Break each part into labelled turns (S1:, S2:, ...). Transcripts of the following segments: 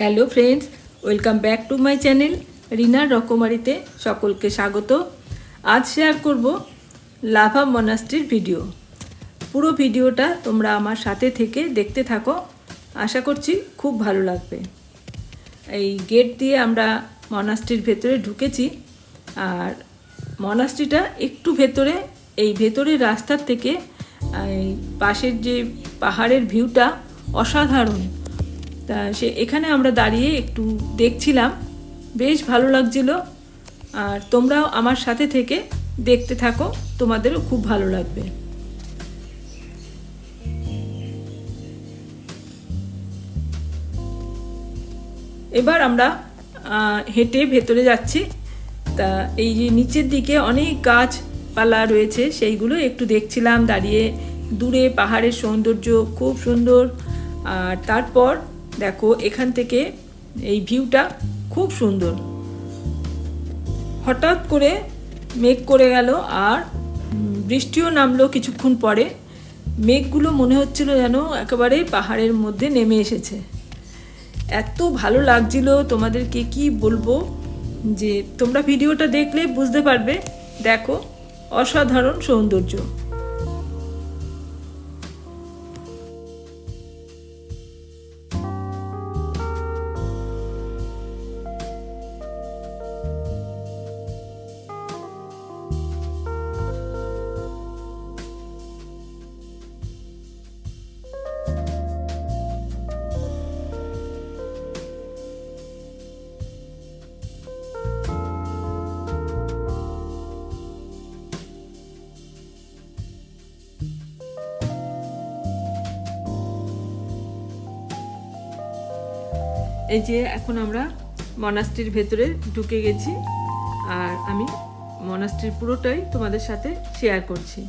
S1: Hello friends welcome back to my channel রিনার রকমারিতে সকলকে স্বাগত। আজ শেয়ার করব লাভা মনাস্ট্রির ভিডিও পুরো ভিডিওটা তোমরা আমার সাথে থেকে দেখতে থাকো। আশা করছি খুব ভালো লাগবে। এই গেট দিয়ে আমরা মনাস্ট্রির ভেতরে ঢুকেছি। আর মনাস্ট্রিটা একটু ভেতরে, এই ভেতরের রাস্তার থেকে, এই পাশের যে পাহাড়ের ভিউটা অসাধারণ। তা সে, এখানে আমরা দাঁড়িয়ে একটু দেখছিলাম। বেশ ভালো লাগছিল। আর তোমরাও আমার সাথে থেকে দেখতে থাকো, তোমাদেরও খুব ভালো লাগবে। এবার আমরা হেঁটে ভেতরে যাচ্ছি। তা এই যে নিচের দিকে অনেক গাছপালা রয়েছে, সেইগুলো একটু দেখছিলাম। দাঁড়িয়ে দূরে পাহাড়ের সৌন্দর্য খুব সুন্দর। আর তারপর দেখো, এখান থেকে এই ভিউটা খুব সুন্দর। হঠাৎ করে মেঘ করে গেল আর বৃষ্টিও নামলো কিছুক্ষণ পরে। মেঘগুলো মনে হচ্ছিল যেন একেবারে পাহাড়ের মধ্যে নেমে এসেছে। এত ভালো লাগছিল তোমাদেরকে কি বলব যে তোমরা ভিডিওটা দেখলে বুঝতে পারবে। দেখো, অসাধারণ সৌন্দর্য। এই যে এখন আমরা মনাস্ট্রির ভেতরে ঢুকে গেছি আর আমি মনাস্ট্রির পুরোটাই তোমাদের সাথে শেয়ার করছি।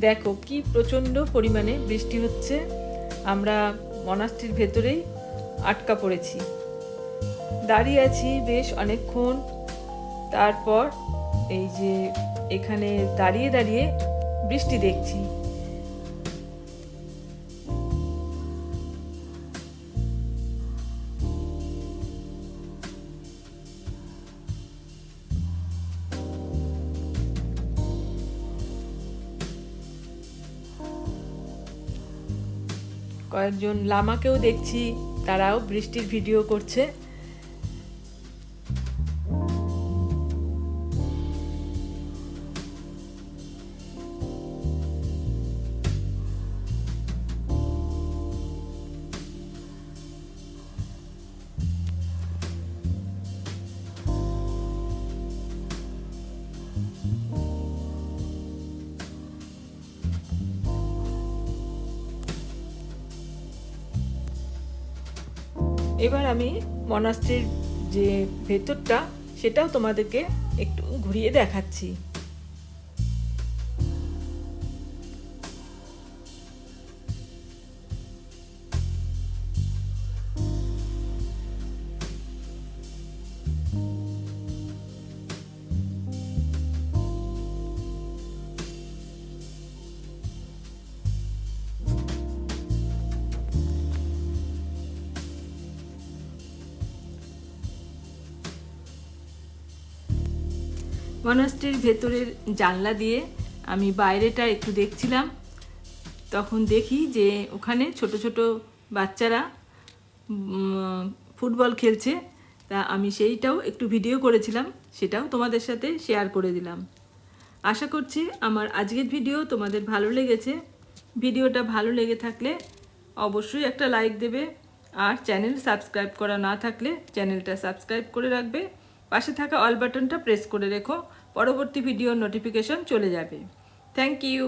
S1: দেখো কি প্রচণ্ড পরিমাণে বৃষ্টি হচ্ছে। আমরা মনাস্ট্রির ভেতরেই আটকা পড়েছি। দাঁড়িয়ে আছি বেশ অনেকক্ষণ। তারপর এই যে এখানে দাঁড়িয়ে দাঁড়িয়ে বৃষ্টি দেখছি। কয়েকজন লামাকেও দেখছি তারাও বৃষ্টির ভিডিও করছে। এবার আমি মনাস্ট্রির যে ভেতরটা সেটাও তোমাদেরকে একটু ঘুরিয়ে দেখাচ্ছি। মনাস্ট্রির ভেতরের জানলা দিয়ে আমি বাইরেটা একটু দেখছিলাম। তখন দেখি যে ওখানে ছোট ছোট বাচ্চারা ফুটবল খেলছে। তা আমি সেইটাও একটু ভিডিও করেছিলাম, সেটাও তোমাদের সাথে শেয়ার করে দিলাম। আশা করছি আমার আজকের ভিডিও তোমাদের ভালো লেগেছে। ভিডিওটা ভালো লেগে থাকলে অবশ্যই একটা লাইক দেবে। আর চ্যানেল সাবস্ক্রাইব করা না থাকলে চ্যানেলটা সাবস্ক্রাইব করে রাখবে। পাশে থাকা অল বাটনটা প্রেস করে রেখো। পরবর্তী ভিডিওর নোটিফিকেশন চলে যাবে। Thank you